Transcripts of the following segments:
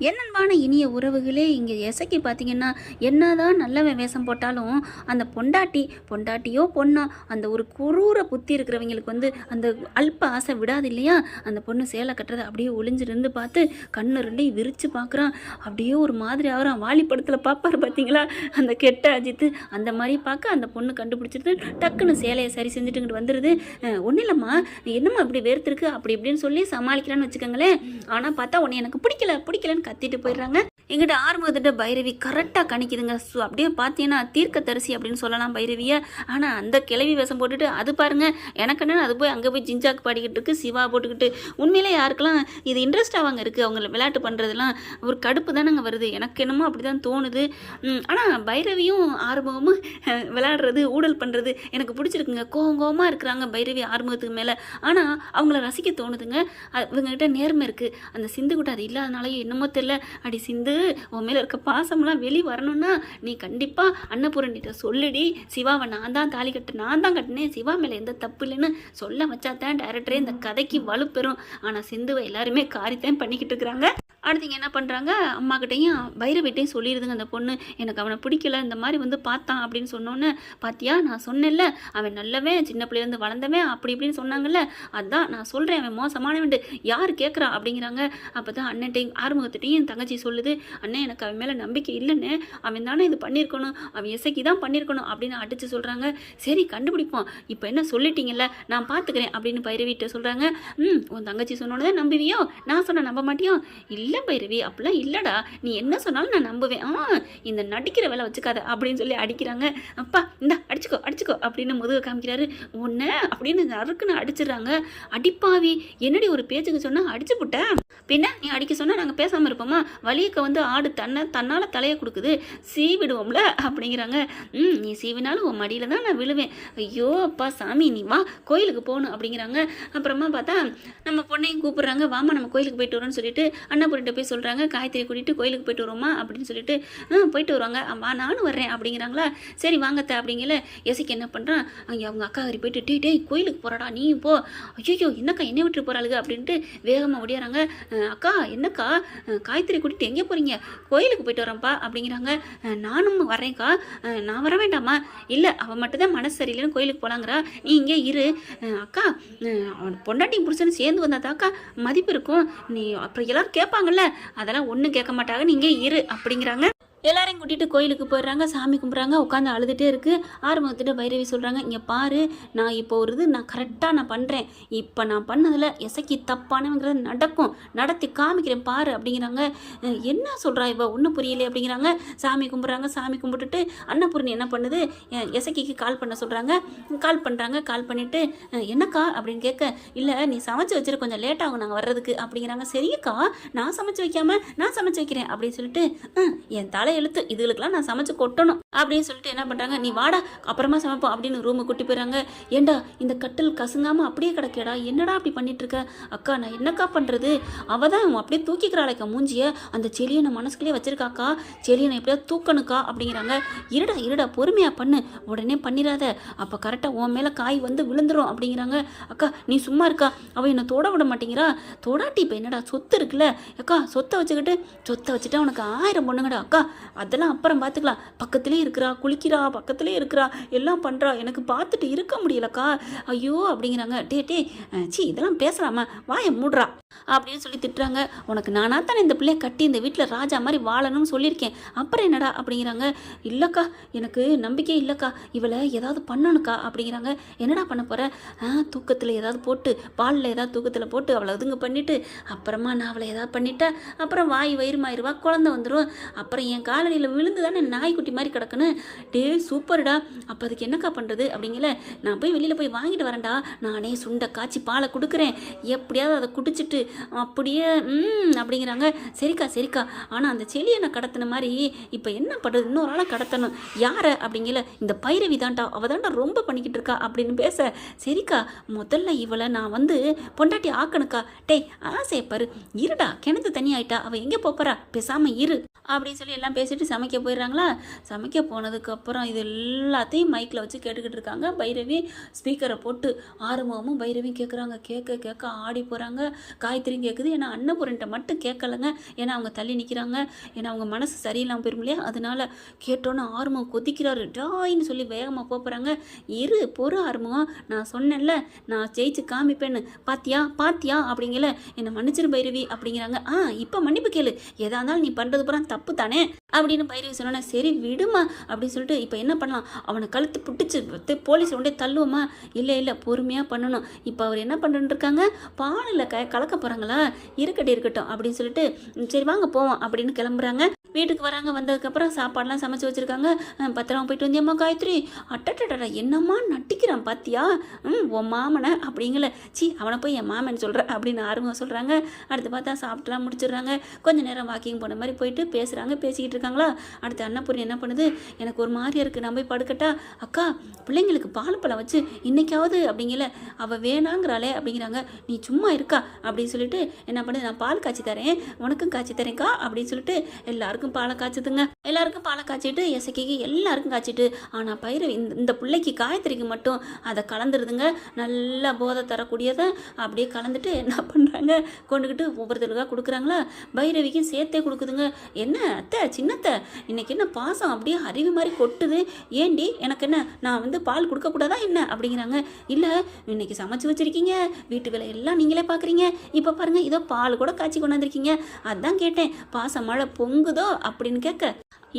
என்னன்பான இனிய உறவுகளே இங்கே எசைக்கு பார்த்தீங்கன்னா என்னதான் நல்லவன் வேஷம் போட்டாலும் அந்த பொண்டாட்டி பொண்டாட்டியோ பொண்ணா அந்த ஒரு குரூர புத்தி இருக்கிறவங்களுக்கு வந்து அந்த அல்ப ஆசை விடாது இல்லையா? அந்த பொண்ணு சேலை கட்டுறதை அப்படியே ஒளிஞ்சிருந்து பார்த்து கண்ணு ரெண்டையும் விரித்து பார்க்குறான் அப்படியே ஒரு மாதிரி ஆகிறான். வாலிப்படத்தில் பார்ப்பாரு பார்த்தீங்களா அந்த கெட்ட அஜித்து அந்த மாதிரி பார்க்க அந்த பொண்ணு கண்டுபிடிச்சிட்டு டக்குன்னு சேலையை சரி செஞ்சுட்டுங்கிட்டு வந்துடுது ஒன்றும் இல்லைம்மா. நீ என்னம்மா இப்படி வேர்த்திருக்கு அப்படி இப்படின்னு சொல்லி சமாளிக்கிறான்னு வச்சுக்கோங்களேன். ஆனால் பார்த்தா உன்னை எனக்கு பிடிக்கல பிடிக்கலன்னு கத்திட்டு போயிடுறாங்க. எங்கிட்ட ஆறுமுகத்திட்ட பைரவி கரெக்டாக கணிக்குதுங்க. ஸோ அப்படியே பார்த்தீங்கன்னா தீர்க்க தரிசி அப்படின்னு சொல்லலாம் பைரவியை. ஆனால் அந்த கிளவி வேஷம் போட்டுட்டு அது பாருங்க எனக்குன்னு அது போய் அங்கே போய் ஜிஞ்சாக்கு பாடிக்கிட்டு இருக்கு சிவா போட்டுக்கிட்டு. உண்மையிலே யாருக்கெல்லாம் இது இன்ட்ரெஸ்ட் இருக்குது அவங்கள விளையாட்டு பண்ணுறதுலாம் ஒரு கடுப்பு தானங்க வருது. எனக்கு என்னமோ அப்படி தான் தோணுது ஆனால் பைரவியும் ஆறுமுகமும் விளையாடுறது ஊழல் பண்ணுறது எனக்கு பிடிச்சிருக்குங்க. கோவம் கோவமாக இருக்கிறாங்க பைரவி ஆறுமுகத்துக்கு மேலே. ஆனால் அவங்கள ரசிக்க தோணுதுங்க. அ- இவங்ககிட்ட நேர்மை இருக்குது அந்த சிந்து கூட அது இல்லாதனாலேயே என்னமோ தெரில அடி சிந்து உன் மேலே இருக்க பாசம்லாம் வெளி வரணும்னா நீ கண்டிப்பாக அன்னபூரணிகிட்ட சொல்லுடி. சிவாவை நான் தான் தாலி கட்டு நான் தான் கட்டினேன். சிவா மேலே எந்த தப்பு இல்லைன்னு சொல்ல வச்சாதான் டேரக்டரே இந்த கதைக்கு வலுப்பெறும். ஆனால் சிந்துவை எல்லாருமே காரித்தான் பண்ணிக்கிட்டு இருக்கிறாங்க. அடுத்தவங்க என்ன பண்ணுறாங்க அம்மாக்கிட்டையும் பைரவிட்டையும் சொல்லிடுதுங்க அந்த பொண்ணு எனக்கு அவனை பிடிக்கல. இந்த மாதிரி வந்து பார்த்தான். அப்படின்னு சொன்னோன்னே பார்த்தியா நான் சொன்னேன்ல. அவன் நல்லவன் சின்ன பிள்ளையிலேருந்து வளர்ந்தவன். அப்படி இப்படின்னு சொன்னாங்கல்ல. அதான் நான் சொல்கிறேன் அவன் மோசமானவன் யார் கேட்குறா? அப்படிங்கிறாங்க. அப்போ தான் அண்ணன்ட்டையும் ஆறுமுகத்திட்டையும் என் தங்கச்சி சொல்லுது அண்ணன் எனக்கு அவன் மேலே நம்பிக்கை இல்லைன்னு அவன் தானே இது பண்ணியிருக்கணும். அவன் இசைக்கு தான் பண்ணியிருக்கணும். அப்படின்னு அடித்து சொல்கிறாங்க சரி கண்டுபிடிப்போம். இப்போ என்ன சொல்லிட்டீங்கல்ல? நான் பார்த்துக்கிறேன் அப்படின்னு பைரவிட்ட சொல்கிறாங்க ம் உன் தங்கச்சி சொன்னோன்னே நம்புவியோ? நான் சொன்ன நம்ப மாட்டியோ? இல்லை பைரவி அப்படிலாம் இல்லைடா. நீ என்ன சொன்னாலும் நான் நம்புவேன். ஆ இந்த நடிக்கிற வேலை வச்சுக்காத அப்படின்னு சொல்லி அடிக்கிறாங்க. அப்பா இந்த அடிச்சுக்கோ அடிச்சுக்கோ அப்படின்னு முதுக காமிக்கிறாரு. உன்னை அப்படின்னு நறுக்குன்னு அடிச்சிடுறாங்க. அடிப்பாவி என்னடி ஒரு பேச்சுக்கு சொன்னால் அடிச்சு புட்டேன் பின்ன நீ அடிக்க சொன்னால் நாங்கள் பேசாமல் இருப்போமா? வலியக்க வந்து ஆடு தன்னை தன்னால் தலையை கொடுக்குது. சீவிடுவோம்ல அப்படிங்கிறாங்க. ம் நீ சீவினாலும் உன் மடியில் தான் நான் விழுவேன். ஐயோ அப்பா சாமி நீ வா கோயிலுக்கு போகணும் அப்படிங்கிறாங்க. அப்புறமா பார்த்தா நம்ம பொண்ணையும் கூப்பிடுறாங்க. வாமா நம்ம கோயிலுக்கு போயிட்டு வரோம்னு சொல்லிட்டு அண்ணா அண்ணாபுரிட்ட போய் சொல்கிறாங்க காய்கறி கூட்டிகிட்டு கோயிலுக்கு போயிட்டு வரோமா அப்படின்னு சொல்லிட்டு ஆ போயிட்டு வருவாங்க. அம்மா நானும் வர்றேன். அப்படிங்கிறாங்களா? சரி வாங்கத்த அப்படிங்கல எசைக்கு என்ன பண்ணுறான் அங்கே அவங்க அக்கா கறி போயிட்டு டே டேய் கோயிலுக்கு போகிறாடா நீ போ. ஐயோ என்னக்கா என்னை விட்டு போகிறாளுங்க அப்படின்ட்டு வேகமாக ஓடியாராங்க. அக்கா என்னக்கா? அஹ் காயத்ரி கூட்டிட்டு எங்கே போகிறீங்க கோயிலுக்கு போயிட்டு வரேன்ப்பா அப்படிங்கிறாங்க. நானும் வரேன்க்கா நான் வர வேண்டாமா? இல்லை அவள் மட்டும்தான் மனசு சரியில்லைன்னு கோயிலுக்கு போகலாங்கிறா நீ இங்கே இரு. அக்கா அவன் பொண்டாட்டியும் புருஷனும் சேர்ந்து வந்தாதாக்கா மதிப்பு இருக்கும். நீ அப்புறம் எல்லாரும் கேட்பாங்கல்ல அதெல்லாம் ஒன்றும் கேட்க மாட்டாங்க. நீங்கள் இரு அப்படிங்கிறாங்க. எல்லாரையும் கூட்டிட்டு கோயிலுக்கு போயிடுறாங்க சாமி கும்பிட்றாங்க உட்காந்து அழுதுகிட்டே இருக்கு. ஆறுமுகத்திட்ட பைரவி சொல்கிறாங்க இங்கே பாரு நான் இப்போ ஒரு இது நான் கரெக்டாக நான் பண்ணுறேன் இப்போ நான் பண்ணதில் எசைக்கு தப்பானவங்கிறது நடக்கும். நடத்தி காமிக்கிறேன் பாரு அப்படிங்கிறாங்க. என்ன சொல்கிறா இவ? ஒன்றும் புரியல அப்படிங்கிறாங்க. சாமி கும்பிட்றாங்க சாமி கும்பிட்டுட்டு அன்னபூர்ணி என்ன பண்ணுது? அஹ் எசக்கிக்கு கால் பண்ண சொல்கிறாங்க கால் பண்ணுறாங்க கால் பண்ணிவிட்டு என்னக்கா? அப்படின்னு கேட்க இல்லை நீ சமைச்சு வச்சிரு கொஞ்சம் லேட் ஆகும் நாங்கள் வர்றதுக்கு அப்படிங்கிறாங்க. சரியக்கா நான் சமைச்சு வைக்காம நான் சமைச்சு வைக்கிறேன் அப்படின்னு சொல்லிட்டு என் தலை எழுத்து இதுகளுக்கெல்லாம் நான் சமைச்சு கொட்டணும் அப்படின்னு சொல்லிட்டு என்ன பண்ணுறாங்க நீ வாடா அப்புறமா சமைப்போம் அப்படின்னு ரூமை கூட்டி போயிடுறாங்க. ஏண்டா இந்த கட்டில் கசுங்காமல் அப்படியே கிடக்கேடா என்னடா அப்படி பண்ணிட்டு இருக்க? அக்கா நான் என்னக்கா பண்ணுறது அவள் தான் அப்படியே தூக்கிக்கிறாளைக்கா மூஞ்சிய. அந்த செடியை நான் மனசுக்குள்ளே வச்சிருக்காக்கா செடியை நான் எப்படியா தூக்கணுக்கா அப்படிங்கிறாங்க. இருடா இருடா பொறுமையாக பண்ணு. உடனே பண்ணிடாத அப்போ கரெக்டாக உன் மேலே காய் வந்து விழுந்துடும் அப்படிங்கிறாங்க. அக்கா நீ சும்மா இருக்கா? அவள் என்னை தொட விட மாட்டேங்கிறா. தொடாட்டி இப்போ என்னடா சொத்து இருக்குல்ல. அக்கா சொத்தை வச்சுக்கிட்டு சொத்தை வச்சுட்டா உனக்கு ஆயிரம் பொண்ணுங்கடா. அக்கா அதெல்லாம் அப்புறம் பார்த்துக்கலாம். பக்கத்துலேயே இருக்கிறா குளிக்கிறா பக்கத்துலேயே இருக்கிறா எல்லாம் பண்ணுறா எனக்கு பார்த்துட்டு இருக்க முடியலக்கா. ஐயோ அப்படிங்கிறாங்க. டே டே சி சீ இதெல்லாம் பேசலாமா? வாயை மூடுறா. அப்படின்னு சொல்லி திட்டுறாங்க. உனக்கு நானா தானே இந்த பிள்ளைய கட்டி இந்த வீட்டில் ராஜா மாதிரி வாழணும்னு சொல்லியிருக்கேன். அப்புறம் என்னடா? அப்படிங்கிறாங்க. இல்லைக்கா எனக்கு நம்பிக்கை இல்லைக்கா. இவளை ஏதாவது பண்ணணுக்கா? அப்படிங்கிறாங்க. என்னடா பண்ண போகிற ஆ தூக்கத்தில் ஏதாவது போட்டு பாலில் ஏதாவது தூக்கத்தில் போட்டு அவளை இதுங்க பண்ணிவிட்டு அப்புறமா நான் அவளை ஏதாவது பண்ணிட்டேன் அப்புறம் வாய் வயிறுமாயிருவா குழந்தை வந்துடும் அப்புறம் என் காலடியில் விழுந்து தானே நாய்க்குட்டி மாதிரி கிடக்குன்னு? டே சூப்பர்டா. அப்போ அதுக்கு என்னக்கா பண்ணுறது அப்படிங்கல. நான் போய் வெளியில் போய் வாங்கிட்டு வரேன்டா. நானே சுண்டை காய்ச்சி பாலை கொடுக்குறேன். எப்படியாவது அதை குடிச்சிட்டு அப்படியே ம் அப்படிங்கிறாங்க. சரிக்கா சரிக்கா. ஆனால் அந்த செடியை நான் கடத்தின மாதிரி இப்போ என்ன பண்ணுறது இன்னொரு ஆளை கடத்தணும். யாரை? அப்படிங்கல. இந்த பைரவி தான்டா. அவள் தான்டா ரொம்ப பண்ணிக்கிட்டு இருக்கா அப்படின்னு பேச. சரிக்கா முதல்ல இவளை நான் வந்து பொண்டாட்டி ஆக்கணுக்கா. டேய் ஆசையப்பாரு இருடா. கிணத்து தண்ணி ஆயிட்டா அவள் எங்கே போப்பறா பேசாமல் இரு. அப்படின்னு சொல்லி எல்லாம் எல்லாம் பேசிட்டு சமைக்க போயிடுறாங்களா? சமைக்க போனதுக்கப்புறம் இது எல்லாத்தையும் மைக்கில் வச்சு கேட்டுக்கிட்டு இருக்காங்க. பைரவி ஸ்பீக்கரை போட்டு ஆறுமுகமும் பைரவியும் கேட்குறாங்க கேட்க கேட்க ஆடி போகிறாங்க காயத்ரியும் கேட்குது ஏன்னா அன்னபூரன்ட்ட மட்டும் கேட்கலங்க ஏன்னா அவங்க தள்ளி நிற்கிறாங்க ஏன்னா அவங்க மனசு சரியில்லாமல் போயிரும் இல்லையா? அதனால கேட்டோன்னே ஆறுமுகம் கொதிக்கிறாரு. டாயின்னு சொல்லி வேகமாக போகிறாங்க இரு பொறு ஆறுமுகம். நான் சொன்னேன்ல நான் ஜெயிச்சு காமிப்பேன்னு. பாத்தியா? பாத்தியா? அப்படிங்கல. என்னை மன்னிச்சிரு பைரவி அப்படிங்கிறாங்க. ஆ இப்போ மன்னிப்பு கேளு. எதா இருந்தாலும் நீ பண்ணுறது பூரா தப்பு தானே அப்படின்னு பைரவி சொன்னோன்னா சரி விடுமா அப்படின்னு சொல்லிட்டு இப்போ என்ன பண்ணலாம்? அவனை கழுத்து பிடிச்சி போலீஸ் உடனே தள்ளுவோமா? இல்லை இல்லை பொறுமையாக பண்ணணும். இப்போ அவர் என்ன பண்ணுன்னு இருக்காங்க? பாலில் க கலக்க போகிறாங்களா இருக்கட்டும் இருக்கட்டும் அப்படின்னு சொல்லிட்டு "ம், சரி வாங்க போவோம் அப்படின்னு கிளம்புறாங்க. வீட்டுக்கு வராங்க வந்ததுக்கப்புறம் சாப்பாடெலாம் சமைச்சு வச்சுருக்காங்க. பத்திரமா போயிட்டு வந்தியம்மா காயத்ரி. அட்டட்டடா என்னம்மா நட்டிக்கிறான் பாத்தியா? ம் உன் மாமனை அப்படிங்கல. சி அவனை போய் என் மாமன் சொல்கிறேன் அப்படின்னு ஆர்வம் சொல்கிறாங்க அடுத்து பார்த்தா சாப்பிட்டுலாம் முடிச்சிடுறாங்க. கொஞ்ச நேரம் வாக்கிங் போன மாதிரி போயிட்டு பேசுகிறாங்க பேசிக்கிட்டு இருக்காங்களா? அடுத்து அன்னபூர்ணி என்ன பண்ணுது? எனக்கு ஒரு மாதிரியா இருக்குது நான் போய் படுக்கட்டா? அக்கா பிள்ளைங்களுக்கு பால் பழம் வச்சு இன்னைக்காவது அப்படிங்கல. அவள் வேணாங்கிறாளே அப்படிங்கிறாங்க. நீ சும்மா இருக்கா? அப்படின்னு சொல்லிட்டு என்ன பண்ணுது? நான் பால் காய்ச்சி தரேன். உனக்கும் காய்ச்சி தரேன்க்கா அப்படின்னு சொல்லிட்டு எல்லாருக்கும் பாலை காய்ச்சுதுங்க. எல்லாருக்கும் பாலை காய்ச்சிட்டு எசக்கிக்கு எல்லாருக்கும் காய்ச்சிட்டு. ஆனால் பயிர் இந்த இந்த பிள்ளைக்கு காயத்திரிக்கு மட்டும் அதை கலந்துருதுங்க. நல்லா போதை தரக்கூடியதை அப்படியே கலந்துட்டு என்ன பண்ணுறாங்க கொண்டுக்கிட்டு ஒவ்வொருத்தருக்காக கொடுக்குறாங்களா? பைரவிக்கும் சேர்த்தே கொடுக்குதுங்க. என்ன அத்தை என்னத்தை? இன்னைக்கு என்ன பாசம் அப்படியே அருவி மாதிரி கொட்டுது? ஏண்டி? எனக்கு என்ன நான் வந்து பால் கொடுக்கக்கூடாதா என்ன? அப்படிங்கிறாங்க. இல்லை இன்னைக்கு சமைச்சு வச்சிருக்கீங்க. வீட்டு வேலை எல்லாம் நீங்களே பார்க்குறீங்க இப்போ பாருங்கள் இதோ பால் கூட காய்ச்சி கொண்டாந்துருக்கீங்க. அதான் கேட்டேன் பாசம் மழை பொங்குதோ அப்படின்னு கேட்க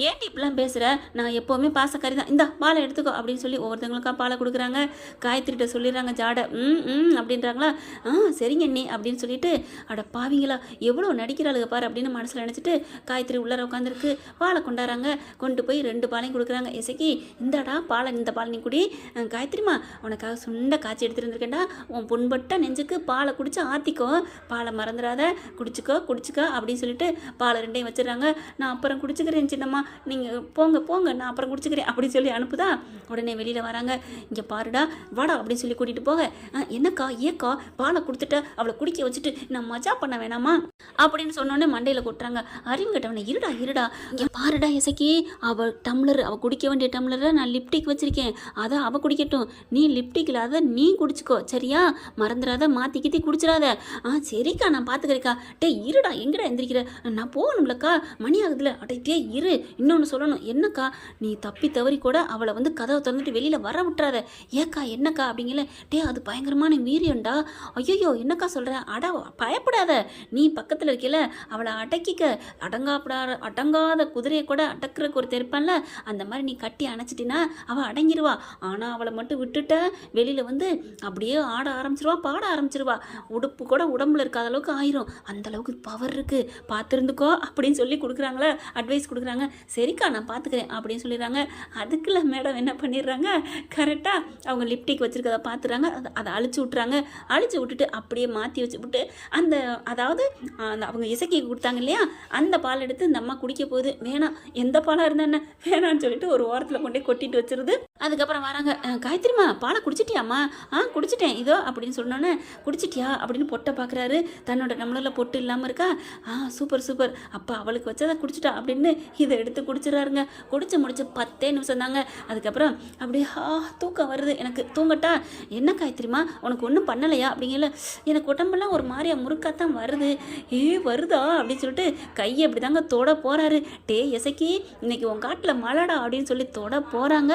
ஏன்டி இப்படிலாம் பேசுகிற நான் எப்போவுமே பாசக்காரி தான். இந்த பாலை எடுத்துக்கோ அப்படின்னு சொல்லி ஒவ்வொருத்தவங்களுக்கா பாலை கொடுக்குறாங்க. காயத்ரிகிட்ட சொல்லிடுறாங்க ஜாடை ம் ம் அப்படின்றாங்களா. ஆ சரிங்க அண்ணி அப்படின்னு சொல்லிட்டு அட பாவிங்களா எவ்வளோ நடிக்கிறாளுக பாரு அப்படின்னு மனசில் நினச்சிட்டு காயத்ரி உள்ளார உட்காந்துருக்கு பாலை கொண்டாடுறாங்க. கொண்டு போய் ரெண்டு பாலையும் கொடுக்குறாங்க. இசைக்கு இந்தாடா பாலை இந்த பால் நீ குடி. அஹ், காயத்ரிமா உனக்காக சுண்ட காய்ச்சி எடுத்துருந்துருக்கேன்டா உன் புண்பட்ட நெஞ்சுக்கு பாலை குடிச்சு ஆற்றிக்கோ பாலை மறந்துடாத. குடிச்சுக்கோ குடிச்சிக்கோ அப்படின்னு சொல்லிட்டு பாலை ரெண்டையும் வச்சிடறாங்க. நான் அப்புறம் குடிச்சுக்கிறேன் சின்னம்மா. நீங்கள் போங்க போங்க நான் அப்புறம் குடிச்சுக்கிறேன் அப்படின்னு சொல்லி அனுப்புதா? உடனே வெளியில் வராங்க. இங்கே பாருடா வாடா அப்படின்னு சொல்லி கூட்டிகிட்டு போக. என்னக்கா ஏக்கா பாலை கொடுத்துட்ட. அவளை குடிக்க வச்சுட்டு நான் மஜா பண்ண வேணாமா? அப்படின்னு சொன்னோன்னே மண்டையில் கொட்டுறாங்க. அறிவு கட்டவனை இருடா இருடா. இங்கே பாருடா இசைக்கு. அவள் டம்ளர் அவள் குடிக்க வேண்டிய டம்ளரை நான் லிப்டிக் வச்சுருக்கேன். அதை அவள் குடிக்கட்டும். நீ லிப்டிக் இல்லாத நீ குடிச்சுக்கோ சரியா? மறந்துடாத மாற்றி கித்தி குடிச்சிடாத. ஆ சரிக்கா நான் பார்த்துக்கிறேக்கா டே இருடா எங்கடா எந்திரிக்கிற? நான் போகணும்லக்கா. மணி ஆகுதுல. அடே டே இரு. இன்னொன்று சொல்லணும். என்னக்கா? நீ தப்பி தவறி கூட அவளை வந்து கதவை திறந்துட்டு வெளியில் வர விட்டுறாத. ஏக்கா என்னக்கா அப்படிங்கல. டே அது பயங்கரமான வீரியம்டா. ஐயோ என்னக்கா சொல்கிற அட பயப்படாத. நீ பக்கத்தில் இருக்கல அவளை அடக்கிக்க. அடங்காப்படாத அடங்காத குதிரையை கூட அடக்கிறக்கு ஒரு இருப்பான்ல அந்த மாதிரி நீ கட்டி அணைச்சிட்டினா அவள் அடங்கிடுவா ஆனால் அவளை மட்டும் விட்டுட்ட வெளியில் வந்து அப்படியே ஆட ஆரம்பிச்சிருவா பாட ஆரம்பிச்சிருவா. உடுப்பு கூட உடம்புல இருக்காத அளவுக்கு ஆயிரும். அந்த அளவுக்கு பவர் இருக்குது பார்த்துருந்துக்கோ அப்படின்னு சொல்லி கொடுக்குறாங்களே அட்வைஸ் கொடுக்குறாங்க. சரிக்கா நான் பார்த்துக்கிறேன் அப்படின்னு சொல்லிடுறாங்க. அதுக்குள்ள மேடம் என்ன பண்ணிடுறாங்க? கரெக்டாக அவங்க லிப்டிக் வச்சிருக்கதை பார்த்துறாங்க அதை அதை அழிச்சு விட்றாங்க அழிச்சு விட்டுட்டு அப்படியே மாற்றி வச்சு விட்டு அந்த அதாவது அந்த அவங்க இசைக்கு கொடுத்தாங்க இல்லையா? அந்த பால் எடுத்து இந்த அம்மா குடிக்க போகுது வேணாம் எந்த பழம் இருந்தா என்ன? சொல்லிட்டு ஒரு ஓரத்தில் கொண்டே கொட்டிட்டு வச்சிருது. அதுக்கப்புறம் வராங்க காயத்ரிமா பாலை குடிச்சிட்டியாம்மா? ஆ குடிச்சிட்டேன். இதோ அப்படின்னு சொன்னோன்னே குடிச்சிட்டியா? அப்படின்னு பொட்டை பார்க்குறாரு. தன்னோட நம்மளில் பொட்டு இல்லாமல் இருக்கா? ஆ சூப்பர் சூப்பர். அப்பா அவளுக்கு வச்சதை குடிச்சிட்டா அப்படின்னு இதை எடுத்து குடிச்சிடறாருங்க. குடிச்சு முடிச்சு பத்தே நிமிஷம் தாங்க. அதுக்கப்புறம் அப்படியே ஆ தூக்கம் வருது. எனக்கு தூங்கட்டா? என்ன காயத்ரிமா? உனக்கு ஒன்றும் பண்ணலையா? அப்படிங்கல எனக்கு உடம்பெல்லாம் ஒரு மாதிரியா முறுக்காத்தான் வருது. ஏ வருதா? அப்படின்னு சொல்லிட்டு கையை அப்படி தாங்க தொட போகிறாரு டே எசக்கி இன்னைக்கு உன் காட்டில் மழடா? அப்படின்னு சொல்லி தொட போகிறாங்க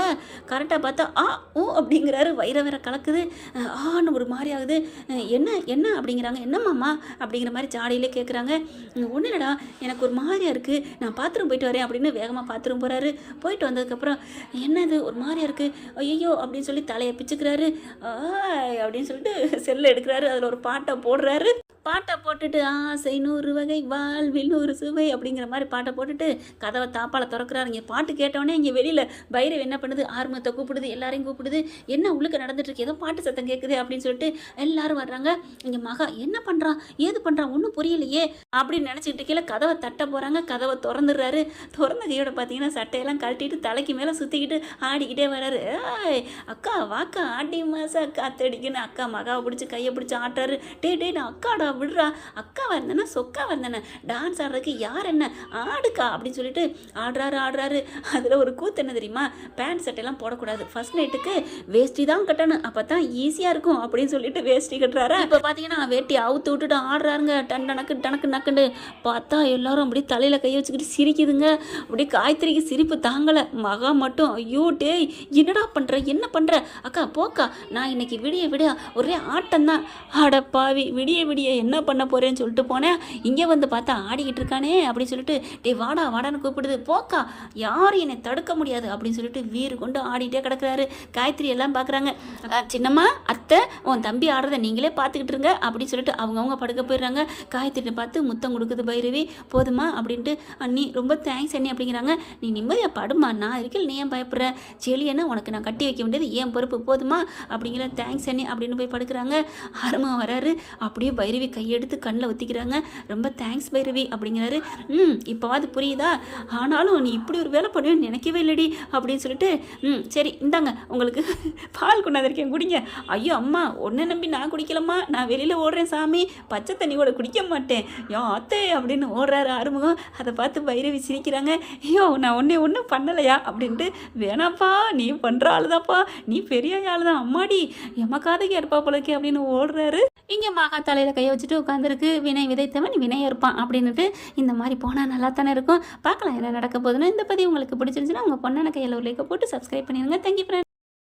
கரெக்டாக பார்த்தா ஆ ஓ அப்படிங்கிறாரு. வயிற வேற கலக்குது. ஆன்னு ஒரு மாதிரி ஆகுது. என்ன என்ன? அப்படிங்கிறாங்க. என்னம்மாம்மா அப்படிங்கிற மாதிரி ஜாடியிலே கேட்குறாங்க ஒன்றும் இல்லைடா. எனக்கு ஒரு மாதிரியாக இருக்குது நான் பாத்ரூம் போயிட்டு வரேன் அப்படின்னு வேகமாக பாத்ரூம் போகிறாரு போயிட்டு வந்ததுக்கப்புறம் என்னது? ஒரு மாதிரியாக இருக்குது ஐயோ அப்படின்னு சொல்லி தலையை பிச்சுக்கிறாரு. ஆய் அப்படின்னு சொல்லிட்டு செல்லை எடுக்கிறாரு. அதில் ஒரு பாட்டை போடுறாரு. பாட்டை போட்டுட்டு ஆசை நூறு வகை வாழ்வில் நூறு சுவை அப்படிங்கிற மாதிரி பாட்டை போட்டுட்டு கதவை தாப்பால திறக்கிறாரு. இங்கே பாட்டு கேட்டோடனே இங்கே வெளியில் பைரவ் என்ன பண்ணுது? ஆர்மத்தை கூப்பிடுது எல்லாரையும் கூப்பிடுது. என்ன உள்ளுக்க நடந்துட்டுருக்கு? ஏதோ பாட்டு சத்தம் கேட்குது அப்படின்னு சொல்லிட்டு எல்லாரும் வர்றாங்க. இங்கே மகா என்ன பண்ணுறான் ஏது பண்ணுறான் ஒன்றும் புரியலையே. அப்படின்னு நினச்சிக்கிட்டு கீழே கதவை தட்ட போகிறாங்க கதவை திறந்துடுறாரு. திறந்த கையோட பார்த்தீங்கன்னா சட்டையெல்லாம் கழட்டிட்டு தலைக்கு மேலே சுற்றிக்கிட்டு ஆடிக்கிட்டே வர்றாரு. ஏய் அக்கா வாக்கா ஆடி மாசா காத்தடிக்குன்னு அக்கா மகாவை பிடிச்சி கையை பிடிச்சி ஆட்டுறாரு. டே டே நான் அக்காடா விடுறா. அக்கா வந்தேன்னா சொக்கா இருந்தேனே டான்ஸ் ஆடுறதுக்கு யார் என்ன? ஆடுக்கா. அப்படின்னு சொல்லிட்டு ஆடுறாரு ஆடுறாரு. அதில் ஒரு கூத்து என்ன தெரியுமா? பேண்ட் சட்டையெல்லாம் போடக்கூடாது. ஃபர்ஸ்ட் நைட்டுக்கு வேஷ்டி தான் கட்டணும். அப்போ தான் ஈஸியாக இருக்கும் அப்படின்னு சொல்லிட்டு வேஷ்டி கட்டுறாரு? இப்போ பார்த்தீங்கன்னா வேட்டி அவுத்து விட்டுட்டு ஆடுறாருங்க. டன் டனக்கு டனக்கு நக்குண்டு பார்த்தா எல்லாரும் அப்படியே தலையில் கை வச்சுக்கிட்டு சிரிக்குதுங்க. அப்படியே காய்த்திரிக்கு சிரிப்பு தாங்கலை. மகா மட்டும் ஐயோ டேய் என்னடா பண்ணுற என்ன பண்ணுற அக்கா போக்கா. நான் இன்னைக்கு விடிய விடிய ஒரே ஆட்டம் தான். விடிய விடிய என்ன பண்ண போகிறேன்னு சொல்லிட்டு போனேன். இங்கே வந்து பார்த்தா ஆடிக்கிட்டு இருக்கானே அப்படின்னு சொல்லிட்டு டேய் வாடா வாடான்னு கூப்பிடுது. போக்கா யாரும் என்னை தடுக்க முடியாது அப்படின்னு சொல்லிட்டு வீறு கொண்டு ஆடி ஆடிட்டே கிடக்குறாரு. காயத்ரி எல்லாம் பார்க்குறாங்க சின்னம்மா அத்தை உன் தம்பி ஆடுறத நீங்களே பார்த்துக்கிட்டு இருங்க அப்படின்னு சொல்லிட்டு அவங்கவுங்க படுக்க போயிடுறாங்க. காயத்ரியை பார்த்து முத்தம் கொடுக்குது பைரவி. போதுமா அப்படின்ட்டு அண்ணி ரொம்ப தேங்க்ஸ் அண்ணி அப்படிங்கிறாங்க. நீ நிம்மதியாக படுமா நான் இருக்கல நீ ஏன் பயப்படுற? செளியன்னு உனக்கு நான் கட்டி வைக்க வேண்டியது ஏன் பொறுப்பு? போதுமா அப்படிங்கிற தேங்க்ஸ் அண்ணி அப்படின்னு போய் படுக்கிறாங்க. ஆரம்பம் வராரு. அப்படியே பைரவி கையெடுத்து கண்ணில் ஒத்திக்கிறாங்க. ரொம்ப தேங்க்ஸ் பைரவி அப்படிங்கிறாரு. ம் இப்போவாது புரியுதா? ஆனாலும் நீ இப்படி ஒரு வேலை பண்ணுவேன்னு நினைக்கவே இல்லடி அப்படின்னு சொல்லிட்டு ம் சரி இந்தாங்க உங்களுக்கு பால் கொண்டாந்துருக்கேன் குடிங்க. ஐயோ அம்மா ஒன்றை நம்பி நான் குடிக்கலம்மா. நான் வெளியில் ஓடுறேன் சாமி. பச்சை தண்ணி கூட குடிக்க மாட்டேன். யோ அத்தே அப்படின்னு ஓடுறாரு ஆறுமுகம். அதை பார்த்து பைரவி சிரிக்கிறாங்க. ஐயோ நான் ஒன்றே ஒன்றும் பண்ணலையா? அப்படின்ட்டு வேணாப்பா நீ பண்ணுற ஆளுதாப்பா. நீ பெரிய ஆள் தான் அம்மாடி எமக்காதகி ஏற்பா போலக்கே அப்படின்னு ஓடுறாரு. இங்கே மகா தலையில் கையை வச்சுட்டு உட்காந்துருக்கு வினை விதைத்தவன் வினை இருப்பான் அப்படின்னுட்டு இந்த மாதிரி போனால் நல்லா தானே இருக்கும். பார்க்கலாம் என்ன நடக்க போகுதுன்னு. இந்த பதிவு உங்களுக்கு பிடிச்சிருந்துச்சுன்னா உங்கள் பொண்ணான கையில் ஒரு லைக்கை போட்டு சப்ஸ்கிரைப் பண்ணிடுங்க. Thank you friend